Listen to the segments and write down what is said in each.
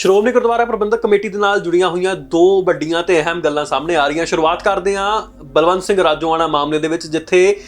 ਸ਼੍ਰੋਮਣੀ ਗੁਰਦੁਆਰਾ ਪ੍ਰਬੰਧਕ committee ਦੇ ਨਾਲ ਜੁੜੀਆਂ ਹੋਈਆਂ ਦੋ ਵੱਡੀਆਂ ਤੇ ਅਹਿਮ ਗੱਲਾਂ ਸਾਹਮਣੇ ਆ ਰਹੀਆਂ। ਸ਼ੁਰੂਆਤ ਕਰਦੇ ਹਾਂ ਬਲਵੰਤ ਸਿੰਘ ਰਾਜੋਆਣਾ ਮਾਮਲੇ ਦੇ ਵਿੱਚ, ਜਿੱਥੇ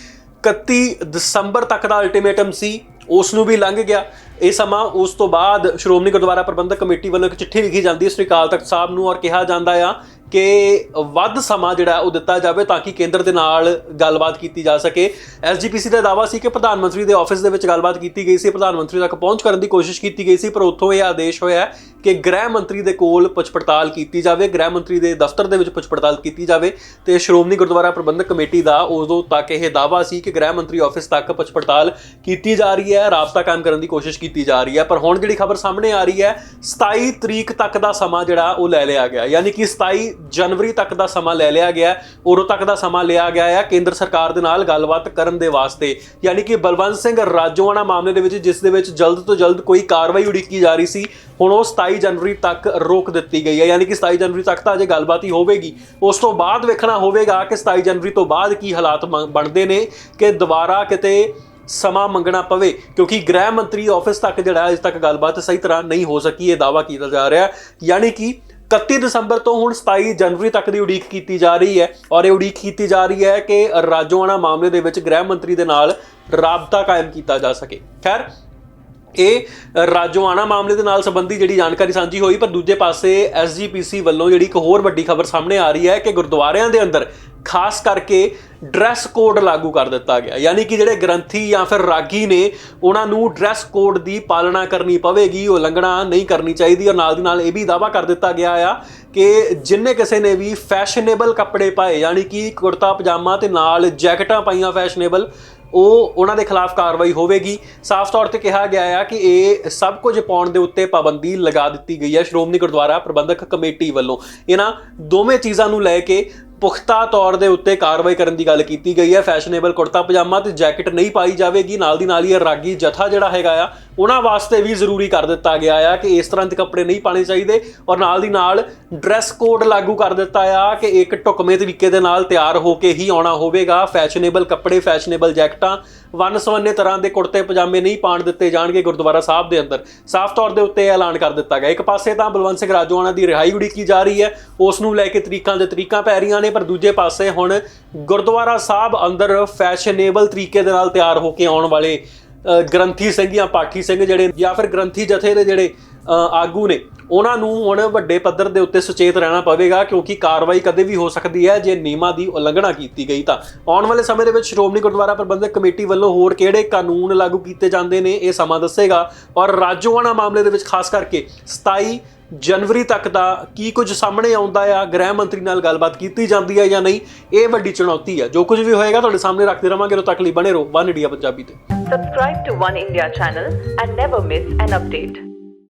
31 ਦਸੰਬਰ ਤੱਕ ਦਾ ਅਲਟੀਮੇਟਮ ਸੀ, ਉਸ ਨੂੰ ਵੀ ਲੰਘ ਗਿਆ। ਇਹ ਸਮਾਂ ਉਸ ਤੋਂ ਬਾਅਦ ਸ਼੍ਰੋਮਣੀ ਗੁਰਦੁਆਰਾ ਪ੍ਰਬੰਧਕ ਕਮੇਟੀ ਵੱਲੋਂ ਇੱਕ ਚਿੱਠੀ ਲਿਖੀ ਜਾਂਦੀ ਹੈ। ਸ੍ਰੀ ਅਕਾਲ ਤਖਤ ਸਾਹਿਬ ਨੂੰ ਔਰ ਕਿਹਾ ਜਾਂਦਾ ਆ ਕਿ ਵੱਧ ਸਮਾਂ ਜਿਹੜਾ ਉਹ ਦਿੱਤਾ ਜਾਵੇ ਤਾਂ ਕਿ ਕੇਂਦਰ ਦੇ ਨਾਲ ਗੱਲਬਾਤ ਕੀਤੀ ਜਾ ਸਕੇ। ਐਸਜੀਪੀਸੀ ਦਾ ਦਾਅਵਾ ਸੀ ਕਿ ਪ੍ਰਧਾਨ ਮੰਤਰੀ ਦੇ ਆਫਿਸ ਦੇ ਵਿੱਚ ਗੱਲਬਾਤ ਕੀਤੀ ਗਈ ਸੀ। ਪ੍ਰਧਾਨ ਮੰਤਰੀ ਤੱਕ ਪਹੁੰਚ ਕਰਨ ਦੀ ਕੋਸ਼ਿਸ਼ ਕੀਤੀ ਗਈ ਸੀ, ਪਰ ਉੱਥੋਂ ਇਹ ਆਦੇਸ਼ ਹੋਇਆ ਕਿ ਗ੍ਰਹਿ ਮੰਤਰੀ ਦੇ ਕੋਲ ਪੁੱਛ ਪੜਤਾਲ ਕੀਤੀ ਜਾਵੇ, ਗ੍ਰਹਿ ਮੰਤਰੀ ਦੇ ਦਫ਼ਤਰ ਦੇ ਵਿੱਚ ਪੁੱਛ ਪੜਤਾਲ ਕੀਤੀ ਜਾਵੇ ਤੇ ਸ਼੍ਰੋਮਣੀ ਗੁਰਦੁਆਰਾ ਪ੍ਰਬੰਧਕ ਕਮੇਟੀ ਦਾ ਉਦੋਂ ਤੱਕ ਇਹ ਦਾਅਵਾ ਸੀ ਕਿ ਗ੍ਰਹਿ ਮੰਤਰੀ ਆਫਿਸ ਤੱਕ ਪੁੱਛ ਪੜਤਾਲ ਕੀਤੀ ਜਾ ਰਹੀ ਹੈ, ਰਾਬਤਾ ਕਾਇਮ ਕਰਨ ਦੀ ਕੋਸ਼ਿਸ਼ ਕੀਤੀ ਜਾ ਰਹੀ ਹੈ। ਪਰ ਹੁਣ ਜਿਹੜੀ ਖਬਰ ਸਾਹਮਣੇ ਆ ਰਹੀ ਹੈ 27 ਤਰੀਕ ਤੱਕ ਦਾ ਸਮਾਂ ਜਿਹੜਾ ਉਹ ਲੈ ਲਿਆ ਗਿਆ। ਯਾਨੀ ਕਿ 27 ਜਨਵਰੀ ਤੱਕ ਦਾ ਸਮਾਂ ਲੈ ਲਿਆ ਗਿਆ ਉਦੋਂ ਤੱਕ ਦਾ ਸਮਾਂ ਲਿਆ ਗਿਆ ਹੈ ਕੇਂਦਰ ਸਰਕਾਰ ਦੇ ਨਾਲ ਗੱਲਬਾਤ ਕਰਨ ਦੇ ਵਾਸਤੇ ਯਾਨੀ ਕਿ ਬਲਵੰਤ ਸਿੰਘ ਰਾਜੋਆਣਾ ਮਾਮਲੇ ਦੇ ਵਿੱਚ ਜਿਸ ਦੇ ਵਿੱਚ ਜਲਦ ਤੋਂ ਜਲਦ ਕੋਈ ਕਾਰਵਾਈ ਉਡੀਕੀ ਜਾ ਰਹੀ ਸੀ, ਹੁਣ ਉਹ 27 ਜਨਵਰੀ ਤੱਕ ਰੋਕ ਦਿੱਤੀ ਗਈ ਹੈ। ਯਾਨੀ ਕਿ 27 ਜਨਵਰੀ ਤੱਕ ਤਾਂ ਅਜੇ ਗੱਲਬਾਤ ਹੀ ਹੋਵੇਗੀ। ਉਸ ਤੋਂ ਬਾਅਦ ਵੇਖਣਾ ਹੋਵੇਗਾ ਕਿ 27 ਜਨਵਰੀ ਤੋਂ ਬਾਅਦ ਕੀ ਹਾਲਾਤ ਮ- ਬਣਦੇ ਨੇ ਕਿ ਦੁਬਾਰਾ ਕਿਤੇ ਸਮਾਂ ਮੰਗਣਾ ਪਵੇ। ਕਿਉਂਕਿ ਗ੍ਰਹਿ ਮੰਤਰੀ ਆਫਿਸ ਤੱਕ ਜਿਹੜਾ ਅਜੇ ਤੱਕ ਗੱਲਬਾਤ ਸਹੀ ਤਰ੍ਹਾਂ ਨਹੀਂ ਹੋ ਸਕੀ। ਇਹ ਦਾਵਾ ਕੀਤਾ ਜਾ ਰਿਹਾ ਯਾਨੀ ਕਿ 31 ਦਸੰਬਰ ਤੋਂ ਹੁਣ 27 ਜਨਵਰੀ ਤੱਕ ਦੀ ਉਡੀਕ ਕੀਤੀ ਜਾ ਰਹੀ ਹੈ ਔਰ ਇਹ ਉਡੀਕ ਕੀਤੀ ਜਾ ਰਹੀ ਹੈ ਕਿ ਰਾਜੋਆਣਾ ਮਾਮਲੇ ਦੇ ਵਿੱਚ ਗ੍ਰਹਿ ਮੰਤਰੀ ਦੇ ਨਾਲ ਰਾਬਤਾ ਕਾਇਮ ਕੀਤਾ ਜਾ ਸਕੇ। ਖੈਰ, ਇਹ ਰਾਜੋਆਣਾ ਮਾਮਲੇ ਦੇ ਨਾਲ ਸੰਬੰਧੀ ਜਿਹੜੀ ਜਾਣਕਾਰੀ ਸਾਂਝੀ ਹੋਈ, ਪਰ ਦੂਜੇ ਪਾਸੇ ਐਸਜੀਪੀਸੀ ਵੱਲੋਂ ਜਿਹੜੀ ਇੱਕ ਹੋਰ ਵੱਡੀ ਖਬਰ ਸਾਹਮਣੇ ਆ ਰਹੀ ਹੈ ਕਿ ਗੁਰਦੁਆਰਿਆਂ ਦੇ ਅੰਦਰ ਖਾਸ ਕਰਕੇ ਡਰੈਸ ਕੋਡ ਲਾਗੂ ਕਰ ਦਿੱਤਾ ਗਿਆ। ਯਾਨੀ ਕਿ ਜਿਹੜੇ ਗ੍ਰੰਥੀ ਜਾਂ ਫਿਰ ਰਾਗੀ ਨੇ, ਉਹਨਾਂ ਨੂੰ ਡਰੈਸ ਕੋਡ ਦੀ ਪਾਲਣਾ ਕਰਨੀ ਪਵੇਗੀ ਉਲੰਘਣਾ ਨਹੀਂ ਕਰਨੀ ਚਾਹੀਦੀ ਔਰ ਨਾਲ ਦੀ ਨਾਲ ਇਹ ਵੀ ਦਾਵਾ ਕਰ ਦਿੱਤਾ ਗਿਆ ਆ ਕਿ ਜਿੰਨੇ ਕਿਸੇ ਨੇ ਵੀ ਫੈਸ਼ਨੇਬਲ ਕੱਪੜੇ ਪਾਏ, ਯਾਨੀ ਕਿ ਕੁੜਤਾ, ਪਜਾਮਾ ਤੇ ਨਾਲ ਜੈਕਟਾਂ ਪਾਈਆਂ ਫੈਸ਼ਨੇਬਲ ਉਹ ਉਹਨਾਂ ਦੇ ਖਿਲਾਫ ਕਾਰਵਾਈ ਹੋਵੇਗੀ। ਸਾਫ਼ ਤੌਰ ਤੇ ਕਿਹਾ ਗਿਆ ਹੈ ਕਿ ਇਹ ਸਭ ਕੁਝ ਪਾਉਣ ਦੇ ਉੱਤੇ ਪਾਬੰਦੀ ਲਗਾ ਦਿੱਤੀ ਗਈ ਹੈ ਸ਼੍ਰੋਮਣੀ ਗੁਰਦੁਆਰਾ ਪ੍ਰਬੰਧਕ ਕਮੇਟੀ ਵੱਲੋਂ। ਇਹਨਾਂ ਦੋਵੇਂ ਚੀਜ਼ਾਂ ਨੂੰ ਲੈ ਕੇ ਪੁਖਤਾ ਤੌਰ ਦੇ ਉੱਤੇ ਕਾਰਵਾਈ ਕਰਨ ਦੀ ਗੱਲ ਕੀਤੀ ਗਈ ਹੈ। ਫੈਸ਼ਨੇਬਲ ਕੁੜਤਾ ਪਜਾਮਾ ਤੇ ਜੈਕਟ ਨਹੀਂ ਪਾਈ ਜਾਵੇਗੀ। ਨਾਲ ਦੀ ਨਾਲ ਹੀ ਇਹ ਰਾਗੀ ਜਥਾ ਜਿਹੜਾ ਹੈਗਾ ਆ, ਉਹਨਾਂ ਵਾਸਤੇ ਵੀ ਜ਼ਰੂਰੀ ਕਰ ਦਿੱਤਾ ਗਿਆ ਆ ਕਿ ਇਸ ਤਰ੍ਹਾਂ ਦੇ ਕੱਪੜੇ ਨਹੀਂ ਪਾਣੇ ਚਾਹੀਦੇ ਔਰ ਨਾਲ ਦੀ ਨਾਲ ਡਰੈਸ ਕੋਡ ਲਾਗੂ ਕਰ ਦਿੱਤਾ ਆ ਕਿ ਇੱਕ ਢੁਕਵੇਂ ਤਰੀਕੇ ਦੇ ਨਾਲ ਤਿਆਰ ਹੋ ਕੇ ਹੀ ਆਉਣਾ ਹੋਵੇਗਾ। ਫੈਸ਼ਨੇਬਲ ਕੱਪੜੇ ਫੈਸ਼ਨੇਬਲ ਜੈਕਟਾਂ, ਵੰਨ ਸਵੰਨੇ ਤਰ੍ਹਾਂ ਦੇ ਕੁੜਤੇ ਪਜਾਮੇ ਨਹੀਂ ਪਾਣ ਦਿੱਤੇ ਜਾਣਗੇ ਗੁਰਦੁਆਰਾ ਸਾਹਿਬ ਦੇ ਅੰਦਰ। ਸਾਫ਼ ਤੌਰ ਦੇ ਉੱਤੇ ਇਹ ਐਲਾਨ ਕਰ ਦਿੱਤਾ ਗਿਆ। ਇੱਕ ਪਾਸੇ ਤਾਂ ਬਲਵੰਤ ਸਿੰਘ ਰਾਜੋਆਣਾ ਦੀ ਰਿਹਾਈ ਉਡੀਕੀ ਜਾ ਰਹੀ ਹੈ। ਉਸ ਨੂੰ ਲੈ ਕੇ ਤਰੀਕਾਂ ਦੇ ਤਰੀਕਾਂ ਪੈ ਰਹੀਆਂ ਨੇ। ਪਰ ਦੂਜੇ ਪਾਸੇ ਹੁਣ ਗੁਰਦੁਆਰਾ ਸਾਹਿਬ ਅੰਦਰ ਫੈਸ਼ਨੇਬਲ ਤਰੀਕੇ ਦੇ ਨਾਲ ਤਿਆਰ ਹੋ ਕੇ ਆਉਣ ਵਾਲੇ ਅ, ਗ੍ਰੰਥੀ ਸਿੰਘ ਜਾਂ ਪਾਠੀ ਸਿੰਘ ਜਿਹੜੇ ਜਾਂ ਫਿਰ ਗ੍ਰੰਥੀ ਜਥੇ ਦੇ ਜਿਹੜੇ ਆਗੂ ਨੇ। ਉਹਨਾਂ ਨੂੰ ਹੁਣ ਵੱਡੇ ਪੱਧਰ ਦੇ ਉੱਤੇ ਸੁਚੇਤ ਰਹਿਣਾ ਪਵੇਗਾ ਕਿਉਂਕਿ ਕਾਰਵਾਈ ਕਦੇ ਵੀ ਹੋ ਸਕਦੀ ਹੈ ਜੇ ਨਿਯਮਾਂ ਦੀ ਉਲੰਘਣਾ ਕੀਤੀ ਗਈ ਤਾਂ। ਆਉਣ ਵਾਲੇ ਸਮੇਂ ਦੇ ਵਿੱਚ ਸ਼੍ਰੋਮਣੀ ਗੁਰਦੁਆਰਾ ਪ੍ਰਬੰਧਕ ਕਮੇਟੀ ਵੱਲੋਂ ਹੋਰ ਕਿਹੜੇ ਕਾਨੂੰਨ ਲਾਗੂ ਕੀਤੇ ਜਾਂਦੇ ਨੇ ਇਹ ਸਮਾਂ ਦੱਸੇਗਾ। ਔਰ ਰਾਜੋਆਣਾ ਮਾਮਲੇ ਦੇ ਵਿੱਚ ਖਾਸ ਕਰਕੇ 27 ਜਨਵਰੀ ਤੱਕ ਦਾ ਕੀ ਕੁਝ ਸਾਹਮਣੇ ਆਉਂਦਾ ਆ, ਗ੍ਰਹਿ ਮੰਤਰੀ ਨਾਲ ਗੱਲਬਾਤ ਕੀਤੀ ਜਾਂਦੀ ਹੈ ਜਾਂ ਨਹੀਂ, ਇਹ ਵੱਡੀ ਚੁਣੌਤੀ ਹੈ। ਜੋ ਕੁਝ ਵੀ ਹੋਏਗਾ ਤੁਹਾਡੇ ਸਾਹਮਣੇ ਰੱਖਦੇ ਰਵਾਂਗੇ ਉਦੋਂ ਤੱਕ ਲਈ ਬਣੇ ਰਹੋ। ਵਨ ਇੰਡੀਆ ਪੰਜਾਬੀ ਤੇ। Subscribe to One India channel and never miss an update.